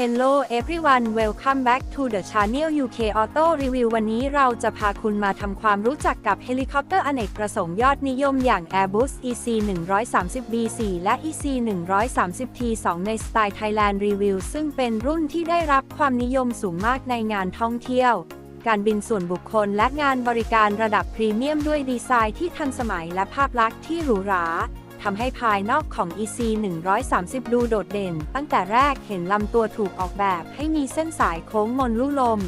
Hello everyone welcome back to the channel UK Auto Review วันนี้เราจะพาคุณมาทำความรู้จักกับเฮลิคอปเตอร์อเนกประสงค์ยอดนิยมอย่าง Airbus EC 130 B4 และ EC 130 T2 ในสไตล์ Thailand Review ซึ่งเป็นรุ่นที่ได้รับความนิยมสูงมากในงานท่องเที่ยว การบินส่วนบุคคลและงานบริการระดับพรีเมียมด้วยดีไซน์ที่ทันสมัยและภาพลักษณ์ที่หรูหรา ทำให้ภายนอกของ EC 130 ดูโดดเด่น ตั้งแต่แรกเห็นลำตัวถูกออกแบบให้มีเส้นสายโค้งมนลู่ลม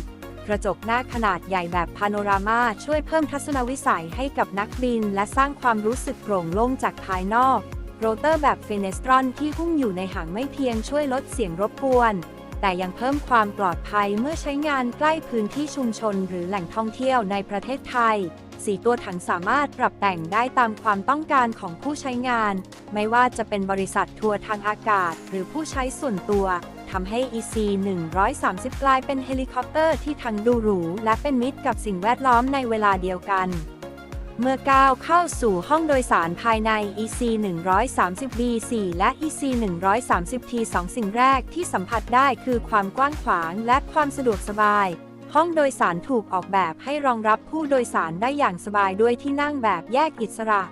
กระจกหน้าขนาดใหญ่แบบพาโนรามาช่วยเพิ่มทัศนวิสัยให้กับนักบิน และสร้างความรู้สึกโปร่งโล่งจากภายนอก โรเตอร์แบบเฟเนสตรอนที่หุ้มอยู่ในหางไม่เพียงช่วยลดเสียงรบกวน แต่ยังเพิ่มความปลอดภัยเมื่อใช้งานใกล้พื้นที่ชุมชน หรือแหล่งท่องเที่ยวในประเทศไทย สีตัวถังสามารถปรับแต่งได้ตามความต้องการของผู้ใช้งาน ไม่ว่าจะเป็นบริษัททัวร์ทางอากาศ หรือผู้ใช้ส่วนตัวทำให้ EC 130 กลายเป็นเฮลิคอปเตอร์ที่ทั้งดูหรู และเป็นมิตรกับสิ่งแวดล้อมในเวลาเดียวกัน เมื่อก้าวเข้าสู่ห้องโดยสารภายใน EC 130 B4 และ EC 130 T2 สิ่งแรกที่สัมผัสได้คือความกว้างขวางและความสะดวกสบาย ห้องโดยสารถูกออกแบบให้รองรับผู้โดยสารได้อย่างสบายด้วยที่นั่งแบบแยกอิสระ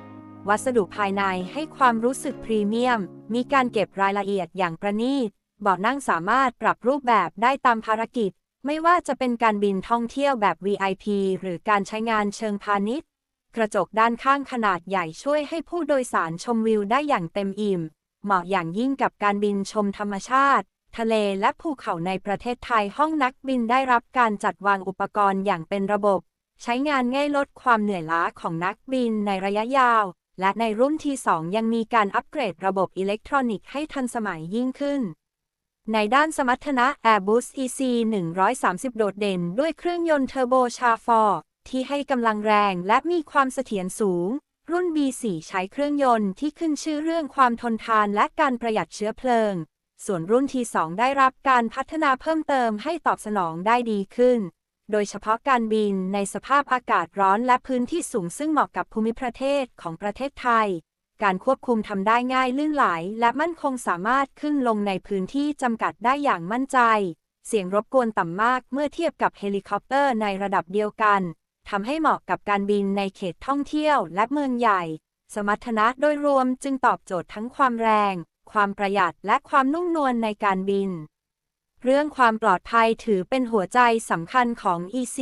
วัสดุภายในให้ความรู้สึกพรีเมียม มีการเก็บรายละเอียดอย่างประณีตเบาะนั่งสามารถปรับรูปแบบได้ตามภารกิจ ไม่ว่าจะเป็นการบินท่องเที่ยวแบบ VIP หรือการใช้งานเชิงพาณิชย์ กระจกด้านข้างขนาดใหญ่ช่วยให้ผู้โดยสารชมวิวได้อย่างเต็มอิ่ม เหมาะอย่างยิ่งกับการบินชมธรรมชาติ ทะเลและภูเขาในประเทศไทยห้องนักบินได้รับการจัดวางอุปกรณ์อย่างเป็นระบบ ใช้งานง่ายลดความเหนื่อยล้าของนักบินในระยะยาว และในรุ่นที่ 2 ยังมีการอัปเกรดระบบอิเล็กทรอนิกส์ให้ทันสมัยยิ่งขึ้น ในด้านสมรรถนะ Airbus EC 130 โดดเด่นด้วยเครื่องยนต์เทอร์โบชาร์ฟอร์ที่ให้กำลังแรงและมีความเสถียรสูง รุ่น B4 ใช้เครื่องยนต์ที่ขึ้นชื่อเรื่องความทนทานและการประหยัดเชื้อเพลิง ส่วนรุ่น T2 ได้รับการพัฒนาเพิ่มเติมให้ตอบสนองได้ดีขึ้น โดยเฉพาะการบินในสภาพอากาศร้อนและพื้นที่สูงซึ่งเหมาะกับภูมิประเทศของประเทศไทย การควบคุมทำได้ง่ายลื่นไหล และมั่นคงสามารถขึ้นลงในพื้นที่จำกัดได้อย่างมั่นใจ เสียงรบกวนต่ำมากเมื่อเทียบกับเฮลิคอปเตอร์ในระดับเดียวกันทำให้เหมาะกับการบินในเขตท่องเที่ยวและเมืองใหญ่ สมรรถนะโดยรวมจึงตอบโจทย์ทั้งความแรง ความประหยัดและความนุ่มนวลในการบิน เรื่องความปลอดภัยถือเป็นหัวใจสำคัญของ EC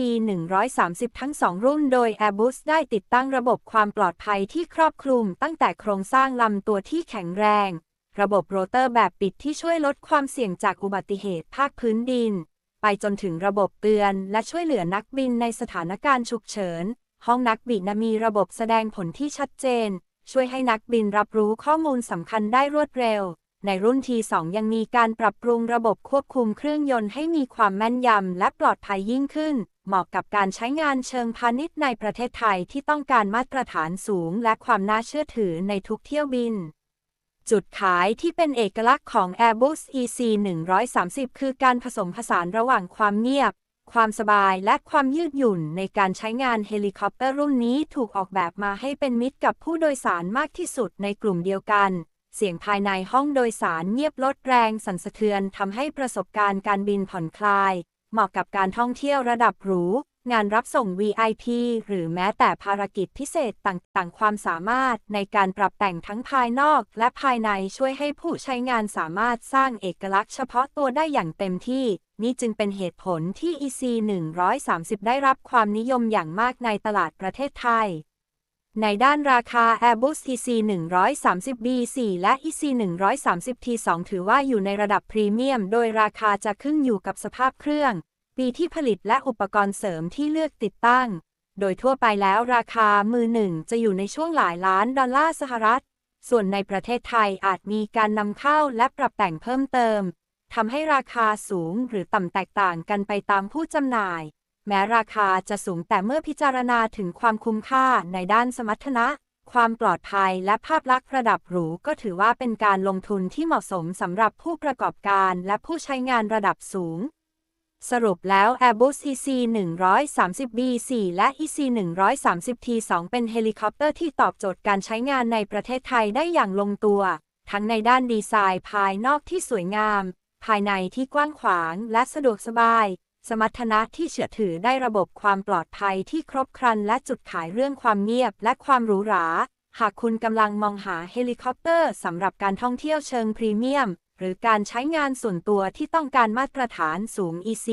130 ทั้งสองรุ่น โดย Airbus ได้ติดตั้งระบบความปลอดภัยที่ครอบคลุม ตั้งแต่โครงสร้างลำตัวที่แข็งแรง ระบบโรเตอร์แบบปิดที่ช่วยลดความเสี่ยงจากอุบัติเหตุภาคพื้นดิน ไปจนถึงระบบเตือนและช่วยเหลือนักบินในสถานการณ์ฉุกเฉิน ห้องนักบินมีระบบแสดงผลที่ชัดเจน ช่วยให้นักบินรับรู้ข้อมูลสำคัญได้รวดเร็ว ในรุ่น T2 ยังมีการปรับปรุงระบบควบคุมเครื่องยนต์ให้มีความแม่นยำและปลอดภัยยิ่งขึ้น เหมาะกับการใช้งานเชิงพาณิชย์ในประเทศไทยที่ต้องการมาตรฐานสูงและความน่าเชื่อถือในทุกเที่ยวบินจุดขายที่เป็นเอกลักษณ์ของ Airbus EC 130 คือการผสมผสานระหว่างความเงียบ ความสบายและความยืดหยุ่นในการใช้งานเฮลิคอปเตอร์รุ่นนี้ถูกออกแบบมาให้เป็นมิตรกับผู้โดยสารมากที่สุดในกลุ่มเดียวกัน เสียงภายในห้องโดยสารเงียบลดแรงสั่นสะเทือนทำให้ประสบการณ์การบินผ่อนคลาย เหมาะกับการท่องเที่ยวระดับหรู งานรับส่ง VIP หรือแม้แต่ภารกิจพิเศษต่างๆ ความสามารถในการปรับแต่งทั้งภายนอก และภายในช่วยให้ผู้ใช้งานสามารถสร้างเอกลักษณ์เฉพาะตัวได้อย่างเต็มที่ นี่จึงเป็นเหตุผลที่ EC 130 ได้รับความนิยมอย่างมากในตลาดประเทศไทย ในด้านราคา Airbus EC 130 B4 และ EC 130 T2 ถือว่าอยู่ในระดับพรีเมียม โดยราคาจะขึ้นอยู่กับสภาพเครื่อง ปีที่ผลิตและอุปกรณ์เสริมที่เลือกติดตั้ง โดยทั่วไปแล้วราคามือหนึ่งจะอยู่ในช่วงหลายล้านดอลลาร์สหรัฐ ส่วนในประเทศไทยอาจมีการนำเข้าและปรับแต่งเพิ่มเติม ทำให้ราคาสูงหรือต่ำแตกต่างกันไปตามผู้จำหน่าย แม้ราคาจะสูงแต่เมื่อพิจารณาถึงความคุ้มค่าในด้านสมรรถนะ ความปลอดภัยและภาพลักษณ์ระดับหรูก็ถือว่าเป็นการลงทุนที่เหมาะสมสำหรับผู้ประกอบการและผู้ใช้งานระดับสูง สรุปแล้ว Airbus EC 130 B4 และ EC 130 T2 เป็นเฮลิคอปเตอร์ที่ตอบโจทย์การใช้งานในประเทศไทยได้อย่างลงตัว ทั้งในด้านดีไซน์ภายนอกที่สวยงาม ภายในที่กว้างขวางและสะดวกสบาย สมรรถนะที่เชื่อถือได้ระบบความปลอดภัยที่ครบครันและจุดขายเรื่องความเงียบและความหรูหรา หากคุณกำลังมองหาเฮลิคอปเตอร์สำหรับการท่องเที่ยวเชิงพรีเมียม หรือการใช้งานส่วนตัวที่ต้องการมาตรฐานสูง EC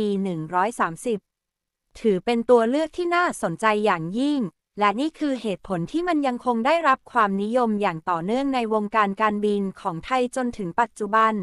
130 ถือเป็นตัวเลือกที่น่าสนใจอย่างยิ่งและนี่คือเหตุผลที่มันยังคงได้รับความนิยมอย่างต่อเนื่องในวงการการบินของไทยจนถึงปัจจุบัน